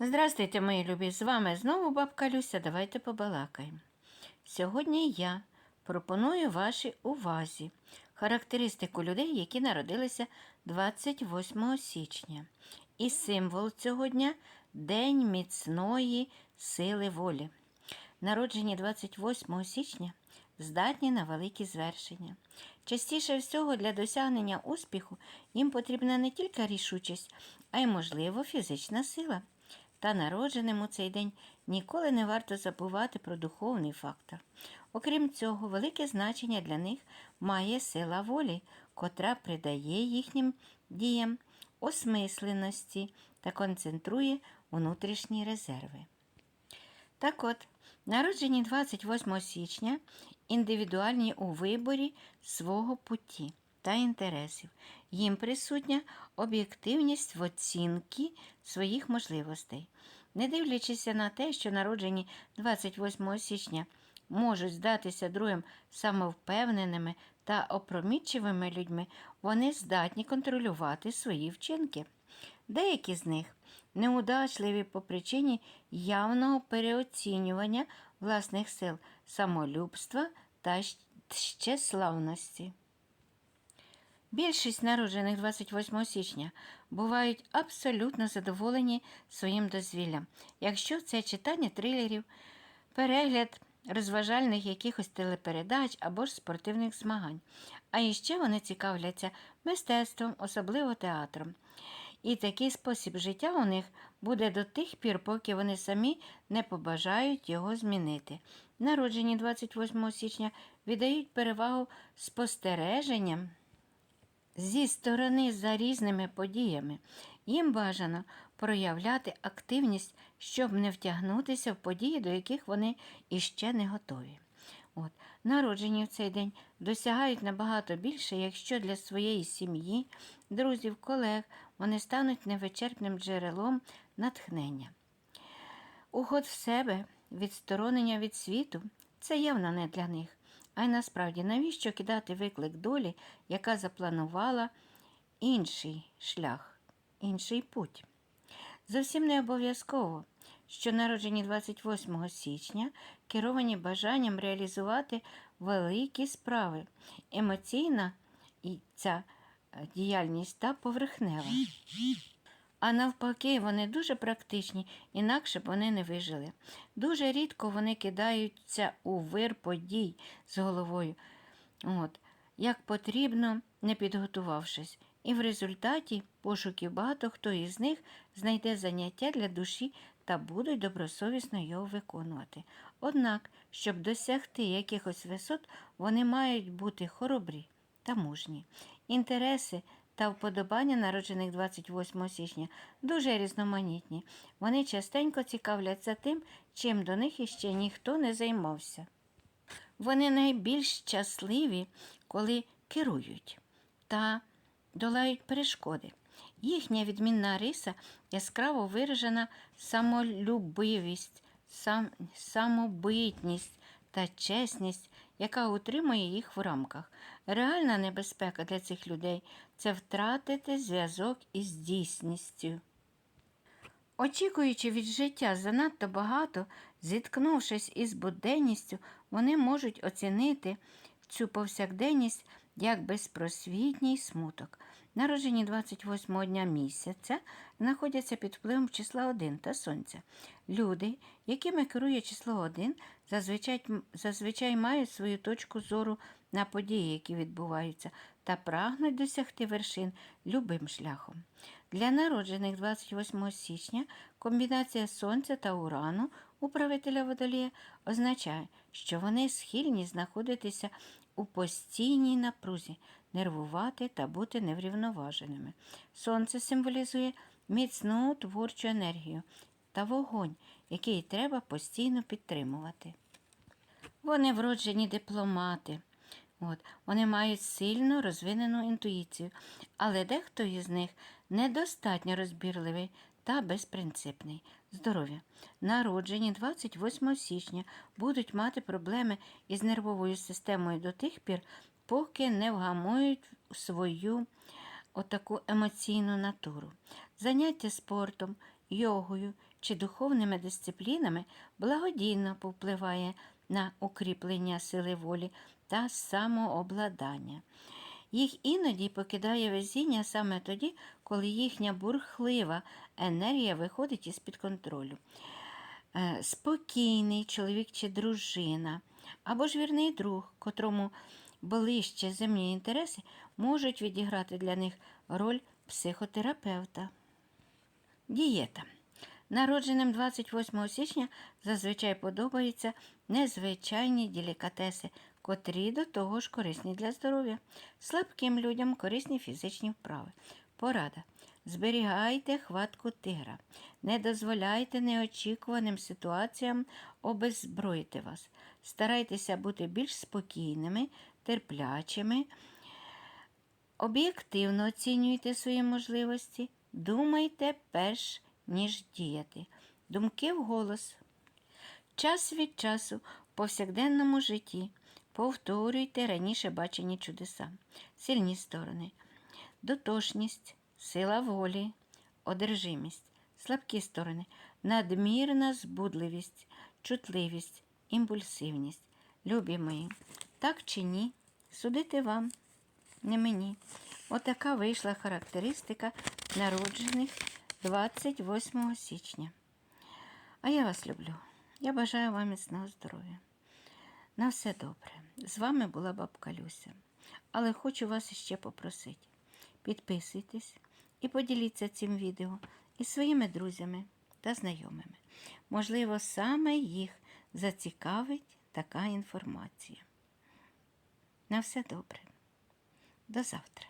Здравствуйте, мої любі! З вами знову бабка Люся. Давайте побалакаємо. Сьогодні я пропоную вашій увазі характеристику людей, які народилися 28 січня. І символ цього дня День міцної сили волі. Народжені 28 січня здатні на великі звершення. Частіше всього для досягнення успіху їм потрібна не тільки рішучість, а й, можливо, фізична сила. Та народженим у цей день ніколи не варто забувати про духовний фактор. Окрім цього, велике значення для них має сила волі, котра придає їхнім діям осмисленості та концентрує внутрішні резерви. Так от, народжені 28 січня індивідуальні у виборі свого путі та інтересів. Їм присутня об'єктивність в оцінці своїх можливостей. Не дивлячись на те, що народжені 28 січня можуть здатися другим самовпевненими та опромітчивими людьми, вони здатні контролювати свої вчинки. Деякі з них неудачливі по причині явного переоцінювання власних сил, самолюбства та щеславності. Більшість народжених 28 січня бувають абсолютно задоволені своїм дозвіллям, якщо це читання трилерів, перегляд розважальних якихось телепередач або ж спортивних змагань. А іще вони цікавляться мистецтвом, особливо театром. І такий спосіб життя у них буде до тих пір, поки вони самі не побажають його змінити. Народжені 28 січня віддають перевагу спостереженням зі сторони за різними подіями. Їм бажано проявляти активність, щоб не втягнутися в події, до яких вони іще не готові. От. Народжені в цей день досягають набагато більше, якщо для своєї сім'ї, друзів, колег вони стануть невичерпним джерелом натхнення. Уход в себе, відсторонення від світу це явно не для них. А й насправді, навіщо кидати виклик долі, яка запланувала інший шлях, інший путь? Зовсім не обов'язково, що народжені 28 січня керовані бажанням реалізувати великі справи. Емоційна і ця е, діяльність та поверхнева. А навпаки, вони дуже практичні, інакше б вони не вижили. Дуже рідко вони кидаються у вир подій з головою, От, як потрібно, не підготувавшись. І в результаті пошуків багато хто із них знайде заняття для душі та будуть добросовісно його виконувати. Однак, щоб досягти якихось висот, вони мають бути хоробрі та мужні. Інтереси та вподобання народжених 28 січня дуже різноманітні. Вони частенько цікавляться тим, чим до них іще ніхто не займався. Вони найбільш щасливі, коли керують та долають перешкоди. Їхня відмінна риса яскраво виражена самолюбивість, сам, самобитність та чесність, яка утримує їх в рамках. Реальна небезпека для цих людей це втратити зв'язок із дійсністю. Очікуючи від життя занадто багато, зіткнувшись із буденністю, вони можуть оцінити цю повсякденність як безпросвітній смуток. Народжені 28 дня місяця знаходяться під впливом числа 1 та сонця. Люди, якими керує число 1, зазвичай, зазвичай мають свою точку зору на події, які відбуваються, та прагнуть досягти вершин любим шляхом. Для народжених 28 січня комбінація сонця та урану управителя водолія означає, що вони схильні знаходитися у постійній напрузі, нервувати та бути неврівноваженими. Сонце символізує міцну творчу енергію та вогонь, який треба постійно підтримувати. Вони вроджені дипломати. От, Вони мають сильно розвинену інтуїцію, але дехто із них недостатньо розбірливий та безпринципний. Здоров'я. Народжені 28 січня будуть мати проблеми із нервовою системою до тих пір, поки не вгамують свою отаку емоційну натуру. Заняття спортом, йогою чи духовними дисциплінами благодійно повпливає на укріплення сили волі та самообладання. Їх іноді покидає везіння саме тоді, коли їхня бурхлива енергія виходить із-під контролю. Е, Спокійний чоловік чи дружина, або ж вірний друг, котрому ближче земні інтереси, можуть відіграти для них роль психотерапевта. Дієта. Народженим 28 січня зазвичай подобаються незвичайні делікатеси, котрі до того ж корисні для здоров'я. Слабким людям корисні фізичні вправи. Порада. Зберігайте хватку тигра. Не дозволяйте неочікуваним ситуаціям обеззброїти вас. Старайтеся бути більш спокійними, терплячими. Об'єктивно оцінюйте свої можливості. Думайте перш ніж діяти. Думки вголос. Час від часу в повсякденному житті повторюйте раніше бачені чудеса, сильні сторони, дотошність, сила волі, одержимість, слабкі сторони, надмірна збудливість, чутливість, імпульсивність. Любі мої, так чи ні, судити вам, не мені. Отака вийшла характеристика народжених 28 січня. А я вас люблю. Я бажаю вам міцного здоров'я. На все добре. З вами була бабка Люся. Але хочу вас іще попросити. Підписуйтесь і поділіться цим відео із своїми друзями та знайомими. Можливо, саме їх зацікавить така інформація. На все добре. До завтра.